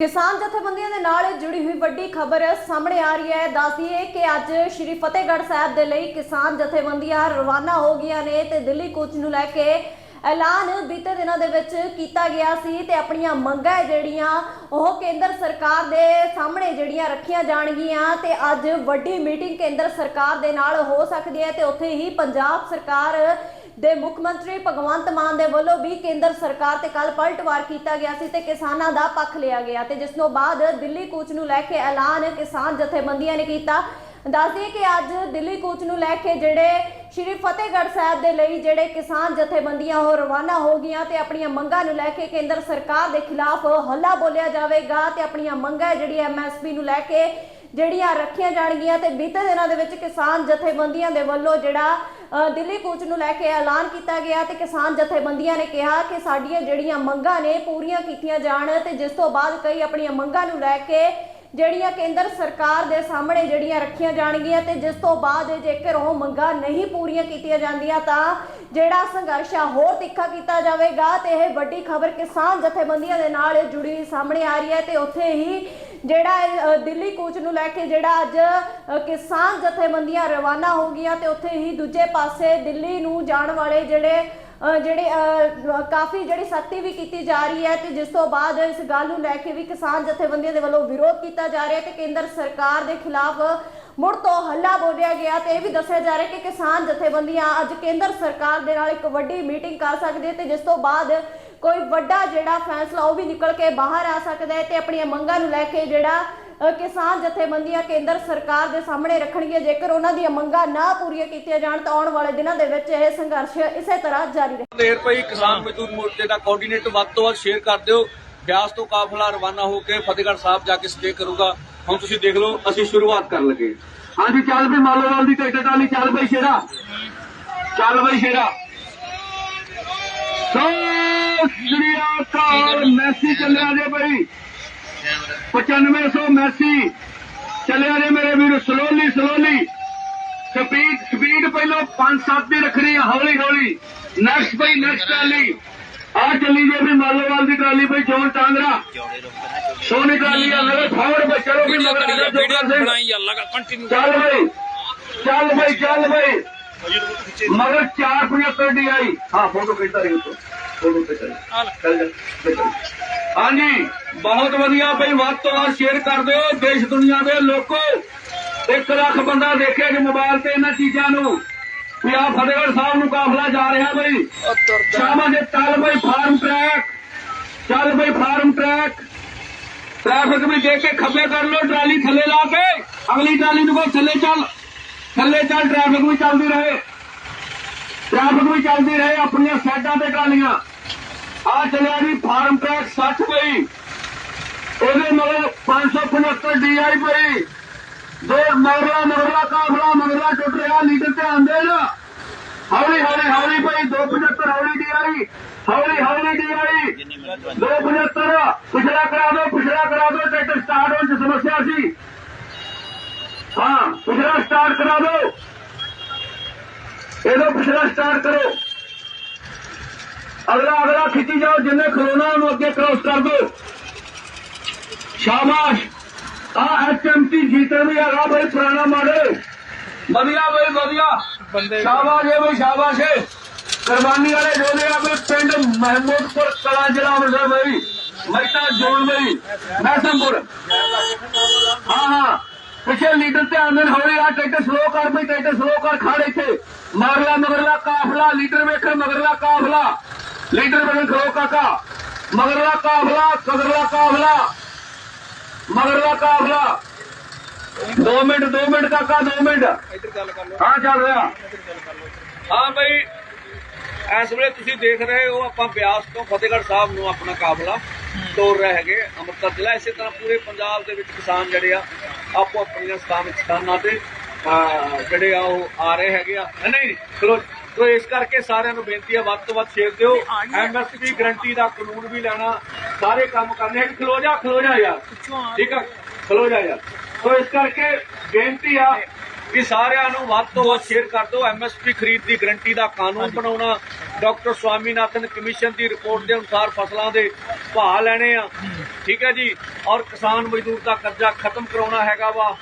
ਕਿਸਾਨ ਜਥੇਬੰਦੀਆਂ ਦੇ ਨਾਲ ਜੁੜੀ ਹੋਈ ਵੱਡੀ ਖਬਰ ਸਾਹਮਣੇ ਆ ਰਹੀ ਹੈ। ਦੱਸਦੀਏ ਕਿ ਅੱਜ ਸ਼੍ਰੀ ਫਤਿਹਗੜ੍ਹ ਸਾਹਿਬ ਦੇ ਲਈ ਕਿਸਾਨ ਜਥੇਬੰਦੀਆਂ ਰਵਾਨਾ ਹੋ ਗਈਆਂ ਨੇ ਤੇ ਦਿੱਲੀ ਕੂਚ ਨੂੰ ਲੈ ਕੇ ਐਲਾਨ ਬੀਤੇ ਦਿਨਾਂ ਦੇ ਵਿੱਚ ਕੀਤਾ ਗਿਆ ਸੀ ਤੇ ਆਪਣੀਆਂ ਮੰਗਾਂ ਜਿਹੜੀਆਂ ਉਹ ਕੇਂਦਰ ਸਰਕਾਰ ਦੇ ਸਾਹਮਣੇ ਜਿਹੜੀਆਂ ਰੱਖੀਆਂ ਜਾਣਗੀਆਂ ਤੇ ਅੱਜ ਵੱਡੀ ਮੀਟਿੰਗ ਕੇਂਦਰ ਸਰਕਾਰ ਦੇ ਨਾਲ ਹੋ ਸਕਦੀ ਹੈ ਤੇ ਉੱਥੇ ਹੀ ਪੰਜਾਬ ਸਰਕਾਰ ਦੇ ਮੁੱਖ ਮੰਤਰੀ ਭਗਵੰਤ ਮਾਨ ਦੇ ਵੱਲੋਂ ਵੀ ਕੇਂਦਰ ਸਰਕਾਰ ਤੇ ਕੱਲ ਪਲਟਵਾਰ ਕੀਤਾ ਗਿਆ ਸੀ ਤੇ ਕਿਸਾਨਾਂ ਦਾ ਪੱਖ ਲਿਆ ਗਿਆ ਤੇ ਜਿਸ ਤੋਂ ਬਾਅਦ ਦਿੱਲੀ ਕੂਚ ਨੂੰ ਲੈ ਕੇ ਐਲਾਨ ਕਿਸਾਨ ਜਥੇਬੰਦੀਆਂ ਨੇ ਕੀਤਾ। ਦੱਸਦੀ ਕਿ ਅੱਜ ਦਿੱਲੀ ਕੂਚ ਨੂੰ ਲੈ ਕੇ ਜਿਹੜੇ ਸ਼੍ਰੀ ਫਤਿਹਗੜ੍ਹ ਸਾਹਿਬ ਦੇ ਲਈ ਜਿਹੜੇ ਕਿਸਾਨ ਜਥੇਬੰਦੀਆਂ ਉਹ ਰਵਾਨਾ ਹੋ ਗਈਆਂ ਤੇ ਆਪਣੀਆਂ ਮੰਗਾਂ ਨੂੰ ਲੈ ਕੇ ਕੇਂਦਰ ਸਰਕਾਰ ਦੇ ਖਿਲਾਫ ਹੱਲਾ ਬੋਲਿਆ ਜਾਵੇਗਾ ਤੇ ਆਪਣੀਆਂ ਮੰਗਾਂ ਜਿਹੜੀ ਐਮਐਸਪੀ ਨੂੰ ਲੈ ਕੇ ਜਿਹੜੀਆਂ ਰੱਖੀਆਂ ਜਾਣਗੀਆਂ ਤੇ ਬੀਤੇ ਦਿਨਾਂ ਦੇ ਵਿੱਚ ਕਿਸਾਨ ਜਥੇਬੰਦੀਆਂ ਦੇ ਵੱਲੋਂ ਜਿਹੜਾ ਦਿੱਲੀ ਕੂਚ ਨੂੰ ਲੈ ਕੇ ਐਲਾਨ ਕੀਤਾ ਗਿਆ ਤੇ ਕਿਸਾਨ ਜਥੇਬੰਦੀਆਂ ਨੇ ਕਿਹਾ ਕਿ ਸਾਡੀਆਂ ਜਿਹੜੀਆਂ ਮੰਗਾਂ ਨੇ ਪੂਰੀਆਂ ਕੀਤੀਆਂ ਜਾਣ ਤੇ ਜਿਸ ਤੋਂ ਬਾਅਦ ਕਈ ਆਪਣੀਆਂ ਮੰਗਾਂ ਨੂੰ ਲੈ ਕੇ ਜਿਹੜੀਆਂ ਕੇਂਦਰ ਸਰਕਾਰ ਦੇ ਸਾਹਮਣੇ ਜਿਹੜੀਆਂ ਰੱਖੀਆਂ ਜਾਣਗੀਆਂ ਤੇ ਜਿਸ ਤੋਂ ਬਾਅਦ ਜੇਕਰ ਉਹ ਮੰਗਾਂ ਨਹੀਂ ਪੂਰੀਆਂ ਕੀਤੀਆਂ ਜਾਂਦੀਆਂ ਤਾਂ ਜਿਹੜਾ ਸੰਘਰਸ਼ ਆ ਹੋਰ ਤਿੱਖਾ ਕੀਤਾ ਜਾਵੇਗਾ ਤੇ ਇਹ ਵੱਡੀ ਖਬਰ ਕਿਸਾਨ ਜਥੇਬੰਦੀਆਂ ਦੇ ਨਾਲ ਜੁੜੀ ਸਾਹਮਣੇ ਆ ਰਹੀ ਹੈ ਤੇ ਉੱਥੇ ਹੀ ਜਿਹੜਾ ਅ, ਦਿੱਲੀ ਕੂਚ ਨੂੰ ਲੈ ਕੇ ਜਿਹੜਾ ਅੱਜ ਅ, ਕਿਸਾਨ ਜਥੇਬੰਦੀਆਂ ਰਵਾਨਾ ਹੋ ਗਈਆਂ ਤੇ ਉੱਥੇ ਹੀ ਦੂਜੇ ਪਾਸੇ ਦਿੱਲੀ ਨੂੰ ਜਾਣ ਵਾਲੇ ਜਿਹੜੇ ਜਿਹੜੇ ਕਾਫੀ ਜਿਹੜੀ ਸਖਤੀ ਵੀ ਕੀਤੀ ਜਾ ਰਹੀ ਹੈ ਤੇ ਜਿਸ ਤੋਂ ਬਾਅਦ ਇਸ ਗੱਲ ਨੂੰ ਲੈ ਕੇ ਵੀ ਕਿਸਾਨ ਜਥੇਬੰਦੀਆਂ ਦੇ ਵੱਲੋਂ ਵਿਰੋਧ ਕੀਤਾ ਜਾ ਰਿਹਾ ਹੈ ਤੇ ਕੇਂਦਰ ਸਰਕਾਰ ਦੇ ਖਿਲਾਫ ਮੁੜ ਤੋਂ ਹੱਲਾ ਬੋਲਿਆ ਗਿਆ ਤੇ ਇਹ ਵੀ ਦੱਸਿਆ ਜਾ ਰਿਹਾ ਕਿ ਕਿਸਾਨ ਜਥੇਬੰਦੀਆਂ ਅੱਜ ਕੇਂਦਰ ਸਰਕਾਰ ਦੇ ਨਾਲ ਇੱਕ ਵੱਡੀ ਮੀਟਿੰਗ ਕਰ ਸਕਦੇ ਤੇ ਜਿਸ ਤੋਂ ਬਾਅਦ ਕੋਈ ਵੱਡਾ ਜਿਹੜਾ ਫੈਸਲਾ ਉਹ ਵੀ ਨਿਕਲ ਕੇ ਬਾਹਰ ਆ ਸਕਦਾ ਹੈ ਤੇ ਆਪਣੀਆਂ ਮੰਗਾਂ ਨੂੰ ਲੈ ਕੇ ਜਿਹੜਾ ਕਿਸਾਨ ਜਥੇਬੰਦੀਆਂ ਕੇਂਦਰ ਸਰਕਾਰ ਦੇ ਸਾਹਮਣੇ ਰੱਖਣਗੀਆਂ ਜੇਕਰ ਉਹਨਾਂ ਦੀਆਂ ਮੰਗਾਂ ਨਾ ਪੂਰੀਆਂ ਕੀਤੀਆਂ ਜਾਣ, ਤਾਂ ਆਉਣ ਵਾਲੇ ਦਿਨਾਂ ਦੇ ਵਿੱਚ ਇਹ ਸੰਘਰਸ਼ ਇਸੇ ਤਰ੍ਹਾਂ ਜਾਰੀ ਰਹੇ ਦੇਰ ਪਈ ਕਿਸਾਨ ਮਜ਼ਦੂਰ ਮੋਰਚੇ ਦਾ ਕੋਆਰਡੀਨੇਟਰ ਵੱਧ ਤੋਂ ਵੱਧ ਸ਼ੇਅਰ ਕਰ ਦਿਓ। ਬਿਆਸ ਤੋਂ ਕਾਫਲਾ ਰਵਾਨਾ ਹੋ ਕੇ ਫਤਿਹਗੜ੍ਹ ਸਾਹਿਬ ਜਾ ਕੇ ਸਟੇ ਕਰੂਗਾ। ਹੁਣ ਤੁਸੀਂ ਦੇਖ ਲਓ, ਅਸੀਂ ਸ਼ੁਰੂਆਤ ਕਰਨ ਲੱਗੇ ਹਾਂਜੀ, ਚੱਲ ਵੀ ਮਾਲੋਵਾਲ ਦੀ ਟਿਕਟ ਵਾਲੀ ਚੱਲ ਬਈ ਸ਼ੇਰਾ। ਚੱਲ ਬਈ ਸ਼ੇਰਾ। ਸੋ ਸ੍ਰੀ ਅਕਾਲ ਮੈਸੀ ਚੱਲਿਆ ਜੇ ਬਈ 9500 ਮੈਸੀ ਚੱਲਿਆ ਜੇ ਮੇਰੇ ਵੀਰ ਸਲੋਲੀ ਸਲੋਲੀ ਸਪੀਡ ਸਪੀਡ ਪਹਿਲਾਂ 5-7 ਦੀ ਰੱਖਣੀ ਆ ਹੌਲੀ ਹੌਲੀ ਨੈਕਸਟ ਬਈ ਨੈਕਸਟ ਟਰਾਲੀ ਆ ਚੱਲੀ ਜੇ ਵੀ ਮਾਲੋਵਾਲ ਦੀ ਟਰਾਲੀ ਬਈ ਜੋਨ ਟਾਂਗਰਾ ਸੋਨੀ ਟਰਾਲੀ ਆ ਮੇਰੇ ਫਾਵਰ ਬਈ ਚਲੋ ਵੀ ਮਗਰ ਆ ਵੀਡੀਓ ਜੋਗਾ ਸਿੰਘ ਬਣਾਈ ਆ ਲਗਾ ਕੰਟੀਨਿਊ ਚੱਲ ਬਈ ਚੱਲ ਬਈ ਚੱਲ ਬਈ ਮਗਰ 475 ਡੀ ਆਈ ਹਾਂ ਫੋਟੋ ਖਿੱਚਦਾ ਰਹੀ ਉੱਤੋਂ ਚੱਲ ਚੱਲ ਜਾ। ਹਾਂਜੀ ਬਹੁਤ ਵਧੀਆ ਬਈ ਵੱਧ ਤੋਂ ਵੱਧ ਸ਼ੇਅਰ ਕਰ ਦਿਓ ਦੇਸ਼ ਦੁਨੀਆ ਦੇ ਲੋਕੋ। ਇੱਕ ਲੱਖ ਬੰਦਾ ਦੇਖਿਆ ਜੀ ਮੋਬਾਈਲ ਤੇ ਇਹਨਾਂ ਚੀਜ਼ਾਂ ਨੂੰ। ਵੀ ਆ ਫਤਿਹਗੜ੍ਹ ਸਾਹਿਬ ਨੂੰ ਕਾਫਲਾ ਜਾ ਰਿਹਾ ਬਈ। ਸ਼ਾਮਾਂ ਦੇ ਚੱਲ ਬਈ ਫਾਰਮ ਟਰੈਕ ਚੱਲ ਬਈ ਫਾਰਮ ਟਰੈਕ ਟ੍ਰੈਫਿਕ ਵੀ ਦੇਖ ਕੇ ਖੱਬੇ ਕਰ ਲੋ ਟਰਾਲੀ ਥੱਲੇ ਲਾ ਕੇ ਅਗਲੀ ਟਰਾਲੀ ਨੂੰ ਕਹੋ ਥੱਲੇ ਚੱਲ। ਥੱਲੇ ਚੱਲ ਟ੍ਰੈਫਿਕ ਵੀ ਚੱਲਦੀ ਰਹੇ। ਟ੍ਰੈਫਿਕ ਵੀ ਚੱਲਦੀ ਰਹੇ ਆਪਣੀਆਂ ਸਾਈਡਾਂ ਤੇ ਟਰਾਲੀਆਂ। ਆ ਚੱਲਿਆ ਜੀ ਫਾਰਮ ਟਰੈਕ 60 ਪਈ। ਇਹਦੇ ਮਗਰ 575 ਡੀਆਈ ਪਈ। ਦੋ ਮਗਰਲਾ ਮਗਰਲਾ ਕਾਫਲਾ ਮਗਰਲਾ ਟੁੱਟ ਰਿਹਾ, ਲੀਡਰ ਧਿਆਨ ਦੇਣ। ਹੌਲੀ ਹੌਲੀ ਹੌਲੀ ਪਈ 275 ਹੌਲੀ ਡੀਆਈ, ਹੌਲੀ ਹੌਲੀ ਡੀਆਈ। 275 ਪਿਛਲਾ ਕਰਾ ਦੋ ਪਿਛਲਾ ਕਰਾ ਦੋ ਟਰੈਕਟਰ ਸਟਾਰਟ ਹੋਣ ਚ ਸਮੱਸਿਆ ਸੀ। ਹਾਂ, ਪਿਛਲਾ ਸਟਾਰਟ ਕਰਾ ਦੋ ਇਹਦਾ ਪਿਛਲਾ ਸਟਾਰਟ ਕਰੋ। ਅਗਲਾ ਅਗਲਾ ਖਿੱਚੀ ਜਾਓ ਜਿੰਨੇ ਖਲੋਣਾ ਉਹਨੂੰ ਅੱਗੇ ਕ੍ਰੋਸ ਕਰ ਦਿਓ ਸ਼ਾਬਾਸ਼। ਆ ਐਚਐਮਟੀ ਜੀਤੇ ਵੀ ਹੈਗਾ ਬਈ ਪੁਰਾਣਾ ਮਾਡਲ ਵਧੀਆ ਬਈ ਵਧੀਆ। ਸ਼ਾਬਾਸ਼ ਏ ਬਈ ਸ਼ਾਬਾਸ਼ ਏ। ਕੁਰਬਾਨੀ ਵਾਲੇ ਜੋਲੇ ਆ ਬਈ ਪਿੰਡ ਮਹਿਮੂਦਪੁਰ ਕਲਾ ਜ਼ਿਲ੍ਹਾ ਅੰਮ੍ਰਿਤਸਰ ਬਈ। ਮਹਿਤਾ ਜੋਨ ਬਈ ਮਹਿਸਮਪੁਰ ਹਾਂ ਹਾਂ। ਪਿੱਛੇ ਲੀਡਰ ਧਿਆਨ ਦੇਣ ਹੌਲੀ ਆ ਟਰੈਕਟਰ ਸਲੋ ਕਰ ਬਈ ਟਰੈਕਟਰ ਸਲੋ ਕਰ ਖੜ ਇੱਥੇ। ਮਗਰਲਾ ਮਗਰਲਾ ਕਾਫਲਾ ਲੀਡਰ ਵੇਖਣ ਮਗਰਲਾ ਕਾਫਲਾ। ਲੀਡਰ ਵੇਖਣ ਖਲੋ ਕਾਕਾ। ਮਗਰਲਾ ਕਾਫਲਾ ਮਗਰਲਾ ਕਾਫਲਾ। ਮਗਰਲਾ ਕਾਫਲਾ। 2 ਮਿੰਟ 2 ਮਿੰਟ ਕਾਕਾ 2 ਮਿੰਟ। ਇੱਧਰ ਗੱਲ ਕਰ ਲਓ। ਹਾਂ ਚੱਲ ਰਿਹਾ। ਹਾਂ ਬਈ ਇਸ ਵੇਲੇ ਤੁਸੀਂ ਦੇਖ ਰਹੇ ਹੋ ਆਪਾਂ ਬਿਆਸ ਤੋਂ ਫਤਿਹਗੜ੍ਹ ਸਾਹਿਬ ਨੂੰ ਆਪਣਾ ਕਾਫਲਾ ਤੋਰ ਰਹੇ ਹੈਗੇ ਅੰਮ੍ਰਿਤਸਰ ਜ਼ਿਲ੍ਹਾ। ਇਸੇ ਤਰ੍ਹਾਂ ਪੂਰੇ ਪੰਜਾਬ ਦੇ ਵਿੱਚ ਕਿਸਾਨ ਜਿਹੜੇ ਆ ਆਪੋ ਆਪਣੀਆਂ ਸਥਾਨਕ ਸਥਾਨਾਂ ਤੇ ਜਿਹੜੇ ਆ ਉਹ ਆ ਰਹੇ ਹੈਗੇ ਆ। ਨਹੀਂ, ਚਲੋ ਸੋ ਇਸ ਕਰਕੇ ਸਾਰਿਆਂ ਨੂੰ ਬੇਨਤੀ ਹੈ ਵੱਧ ਤੋਂ ਵੱਧ ਸ਼ੇਅਰ ਦਿਓ। ਐਮਐਸਪੀ ਗਰੰਟੀ ਦਾ ਕਾਨੂੰਨ ਵੀ ਲੈਣਾ ਸਾਰੇ ਕੰਮ ਕਰਨੇ ਹੈ ਖਲੋ ਜਾ ਖਲੋ ਜਾ ਯਾਰ। ਠੀਕ ਆ? ਖਲੋ ਜਾ ਯਾਰ। ਸੋ ਇਸ ਕਰਕੇ ਬੇਨਤੀ ਆ ਕਿ ਸਾਰਿਆਂ ਨੂੰ ਵੱਧ ਤੋਂ ਵੱਧ ਸ਼ੇਅਰ ਕਰ ਦਿਓ। ਐਮਐਸਪੀ ਖਰੀਦ ਦੀ ਗਰੰਟੀ ਦਾ ਕਾਨੂੰਨ ਬਣਾਉਣਾ ਡਾਕਟਰ ਸਵਾਮੀਨਾਥਨ ਕਮਿਸ਼ਨ ਦੀ ਰਿਪੋਰਟ ਦੇ ਅਨੁਸਾਰ ਫਸਲਾਂ ਦੇ ਭਾਅ ਲੈਣੇ ਆ। ਠੀਕ ਹੈ ਜੀ। ਔਰ ਕਿਸਾਨ ਮਜ਼ਦੂਰ ਦਾ ਕਰਜ਼ਾ ਖਤਮ ਕਰਾਉਣਾ ਹੈਗਾ ਵਾ।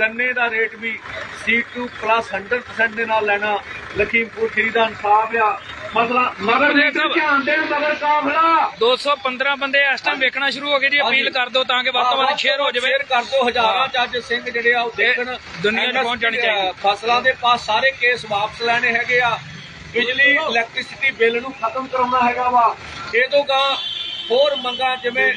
ਗੰਨੇ ਦਾ ਰੇਟ ਵੀ C2 ਪਲੱਸ 100% ਦੇ ਨਾਲ ਲੈਣਾ। ਲਖੀਮਪੁਰ ਖੀਰੀ ਦਾ ਇਨਸਾਫ ਆ। ਮਸਲਾ ਮਗਰ ਲੀਡਰ ਧਿਆਨ ਦੇਣ ਮਗਰ ਕਾਫਲਾ। 215 ਬੰਦੇ ਇਸ ਟਾਈਮ ਵੇਖਣਾ ਸ਼ੁਰੂ ਹੋ ਗਏ ਜੀ। ਅਪੀਲ ਕਰ ਦਿਓ ਤਾਂ ਕਿ ਵੱਧ ਤੋਂ ਵੱਧ ਸ਼ੇਅਰ ਹੋ ਜਾਵੇ। ਸ਼ੇਅਰ ਕਰ ਦਿਓ। ਹਜ਼ਾਰਾਂ ਜੱਜ ਸਿੰਘ ਜਿਹੜੇ ਆ ਉਹ ਦੇਖਣ। ਦੁਨੀਆ 'ਚ ਪਹੁੰਚ ਜਾਣੀ ਚਾਹੀਦੀ। ਫਸਲਾਂ ਦੇ ਪਾਸ ਸਾਰੇ ਕੇਸ ਵਾਪਸ ਲੈਣੇ ਹੈਗੇ ਆ। ਬਿਜਲੀ ਇਲੈਕਟ੍ਰਿਸਿਟੀ ਬਿੱਲ ਨੂੰ ਖਤਮ ਕਰਾਉਣਾ ਹੈਗਾ ਵਾ। ਇਹ ਤੋਂ ਗਾ ਹੋਰ ਮੰਗਾਂ ਜਿਵੇਂ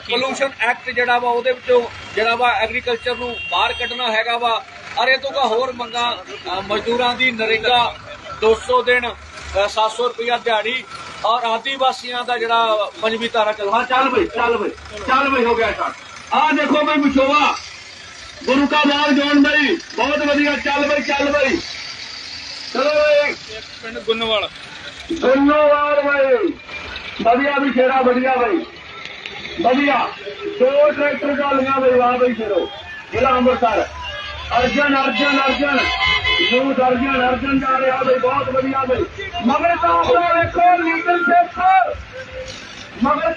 ਪੋਲੂਸ਼ਨ ਐਕਟ ਜਿਹੜਾ ਵਾ ਉਹਦੇ ਵਿੱਚੋਂ ਜਿਹੜਾ ਵਾ ਐਗਰੀਕਲਚਰ ਨੂੰ ਬਾਹਰ ਕੱਢਣਾ ਹੈਗਾ ਵਾ ਅਰ ਇਹ ਤੋਂ ਗਾ ਹੋਰ ਮੰਗਾਂ ਮਜ਼ਦੂਰਾਂ ਦੀ ਨਰੇਗਾ 200 ਦਿਨ ਅ, 700 ਰੁਪਇਆ ਦਿਹਾੜੀ ਔਰ ਆਦੀਵਾਸੀਆਂ ਦਾ ਜਿਹੜਾ ਪੰਜਵੀਂ ਧਾਰਾ ਚੱਲ ਹਾਂ ਚੱਲ ਬਈ ਚੱਲ ਬਈ ਚੱਲ ਬਈ ਹੋ ਗਿਆ ਸਟਾਰਟ ਆ ਦੇਖੋ ਬਈ ਵਿਛੋਵਾ ਗੁਰੂ ਕਾ ਬਾਗ ਜੋਨ ਬਈ ਬਹੁਤ ਵਧੀਆ ਚੱਲ ਬਈ ਚੱਲ ਬਈ। ਚਲੋ ਬਈ। ਪਿੰਡ ਗੁੰਨਵਾਲ। ਧੰਨਵਾਦ ਬਈ। ਵਧੀਆ ਵੀ ਸ਼ੇਰਾ ਵਧੀਆ ਬਈ। ਵਧੀਆ। ਦੋ ਟਰੈਕਟਰ ਗਾਲੀਆਂ ਬਈ, ਵਾਹ ਬਈ ਸ਼ੇਰੋ ਜ਼ਿਲ੍ਹਾ ਅੰਮ੍ਰਿਤਸਰ। ਅਰਜਨ ਅਰਜਨ ਅਰਜਨ। ਯੂਥ ਅਰਜਨ ਅਰਜਨ ਜਾ ਰਿਹਾ ਬਈ, ਬਹੁਤ ਵਧੀਆ ਬਈ। ਮਗਰ ਕਾਫਲਾ ਵੇਖੋ ਲੀਡਰਸ਼ਿਪ ਮਗਰ